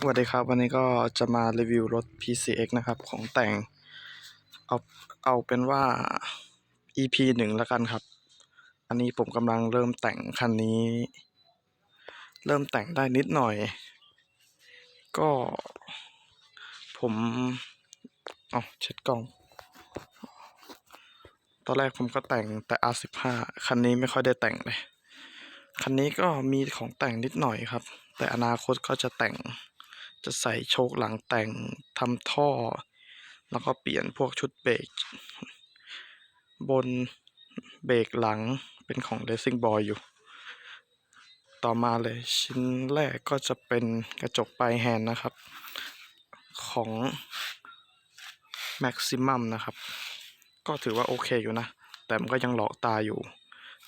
สวัสดีครับ วันนี้ก็จะมารีวิวรถ PCX นะครับ ของแต่ง เอาเอาเป็นว่า EP หนึ่งแล้วกันครับ อันนี้ผมกำลังเริ่มแต่งคันนี้ เริ่มแต่งได้นิดหน่อย ก็ผมเอาเช็ดกล้อง ตอนแรกผมก็แต่งแต่ R15 คันนี้ไม่ค่อยได้แต่งเลยคันนี้ก็มีของแต่งนิดหน่อยครับ แต่อนาคตก็จะแต่ง จะใส่โชคหลังแต่งทำท่อ แล้วก็เปลี่ยนพวกชุดเบรกบนเบรกหลังเป็นของ Racing Boy อยู่ ต่อมาเลยชิ้นแรกก็จะเป็นกระจกปลายแฮนด์นะครับ ของ Maximum นะครับ ก็ถือว่าโอเคอยู่นะ แต่มันก็ยังหลอกตาอยู่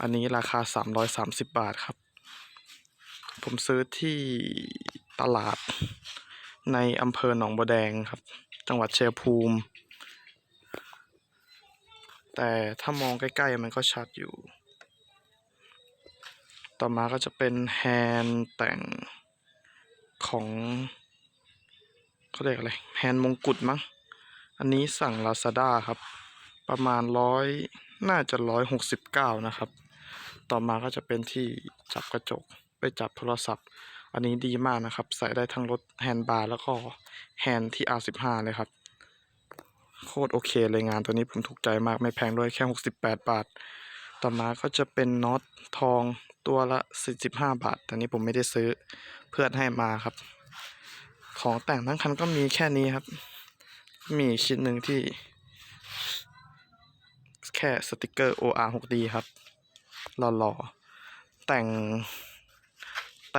อันนี้ราคา 330 บาทครับ ผมซื้อที่ตลาด ในอำเภอหนองบัวแดงครับ จังหวัดเชัยงภูมิ แต่ถ้ามองใกล้ๆมันก็ชัดอยู่ ต่อมาก็จะเป็นแฮนแต่งของเขาเรียกอะไรแฮนมงกุฎมั้ง อันนี้สั่ง Lazada ครับ ประมาณร้อยน่าจะร้อยหกสิบเก้านะครับ ต่อมาก็จะเป็นที่จับกระจกไปจับโทรศัพท์ อันนี้ดีมากนะครับ ใส่ได้ทั้งรถแฮนด์บาร์แล้วก็แฮนด์ที่ R15 เลยครับ โคตรโอเคเลยงานตัวนี้ผมถูกใจมากไม่แพงด้วยแค่ 68 บาท ต่อมาก็จะเป็นน็อตทองตัวละ 45 บาท แต่นี้ผมไม่ได้ซื้อเพื่อนให้มาครับ ของแต่งทั้งคันก็มีแค่นี้ครับ มีชิ้นหนึ่งที่ แค่สติกเกอร์ OR 6D ครับหล่อๆแต่ง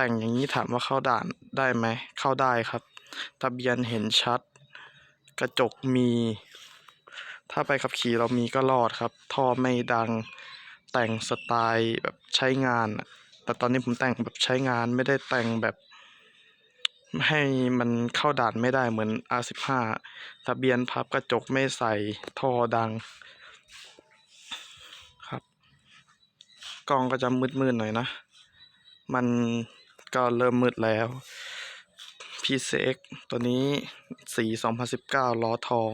แต่งอย่างนี้ถามว่าเข้าด่านได้ไหมเข้าได้ครับ ทะเบียนเห็นชัด กระจกมี ถ้าไปขับขี่เรามีก็รอดครับ ท่อไม่ดังแต่งสไตล์แบบใช้งาน แต่ตอนนี้ผมแต่งแบบใช้งานไม่ได้แต่งแบบให้มันเข้าด่านไม่ได้เหมือน R15 ทะเบียนพับกระจกไม่ใส่ท่อดัง ครับ กล้องก็จะมืดๆหน่อยนะ มัน ก็เริ่มมืดแล้ว PCX ตัวนี้สี 2019 ล้อทอง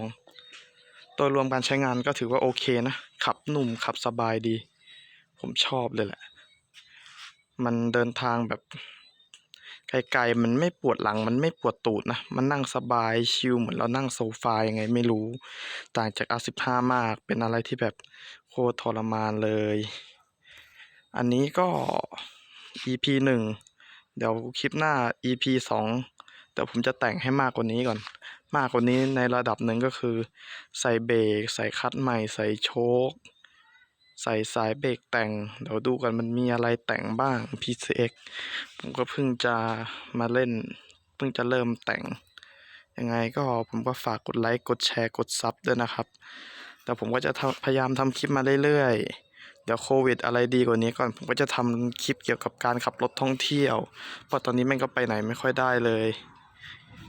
โดยรวมการใช้งานก็ถือว่าโอเคนะ ขับหนุ่มขับสบายดี ผมชอบเลยแหละ มันเดินทางแบบไกลๆมันไม่ปวดหลังมันไม่ปวดตูดนะ มันนั่งสบายชิลเหมือนเรานั่งโซฟายังไงไม่รู้ ต่างจาก R15 มากเป็นอะไรที่แบบโคตรทรมานเลย อันนี้ก็ EP หนึ่ง เดี๋ยวคลิปหน้า EP สองเดี๋ยวผมจะแต่งให้มากกว่านี้ก่อน มากกว่านี้ในระดับหนึ่งก็คือ ใส่เบรกใส่คัดใหม่ ใส่โชคใส่สายเบรกแต่ง เดี๋ยวดูกันมันมีอะไรแต่งบ้าง PCX ผมก็เพิ่งจะมาเล่น เพิ่งจะเริ่มแต่ง ยังไงก็ผมก็ฝากกดไลค์ กดแชร์ กดซับด้วยนะครับ แต่ผมก็จะพยายามทำคลิปมาเรื่อยๆ เดี๋ยวโควิดอะไรดีกว่านี้ก่อน ผมก็จะทำคลิปเกี่ยวกับการขับรถท่องเที่ยว เพราะตอนนี้แม่งก็ไปไหนไม่ค่อยได้เลย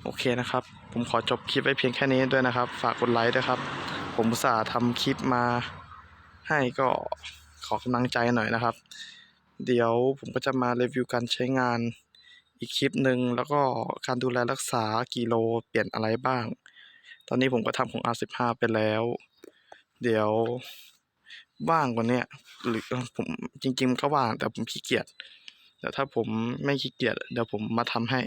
โอเคนะครับ ผมขอจบคลิปไว้เพียงแค่นี้ด้วยนะครับ ฝากกดไลค์ด้วยครับ ผมอุตส่าห์ทำคลิปมา ให้ก็ขอกำลังใจหน่อยนะครับ เดี๋ยวผมก็จะมารีวิวการใช้งานอีกคลิปหนึ่งแล้วก็การดูแลรักษากิโลเปลี่ยนอะไรบ้าง ตอนนี้ผมก็ทำของ R15 ไปแล้ว เดี๋ยว ว่างกว่าเนี้ยหรือผมจริงๆก็ว่างแต่ผมขี้เกียจแต่ถ้าผมไม่ขี้เกียจเดี๋ยวผมมาทำให้